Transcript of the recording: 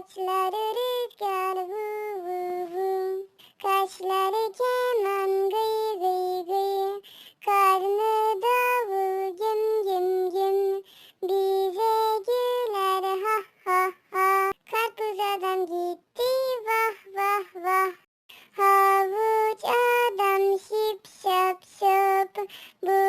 Saçları rüzgar vı vı vı Kaşları keman gıy gıy gıy. Karnı davul güm güm güm. Bize güler ha ha ha. Karpuz adam gitti vah vah vah. Havuç adam şıp şap şop Bu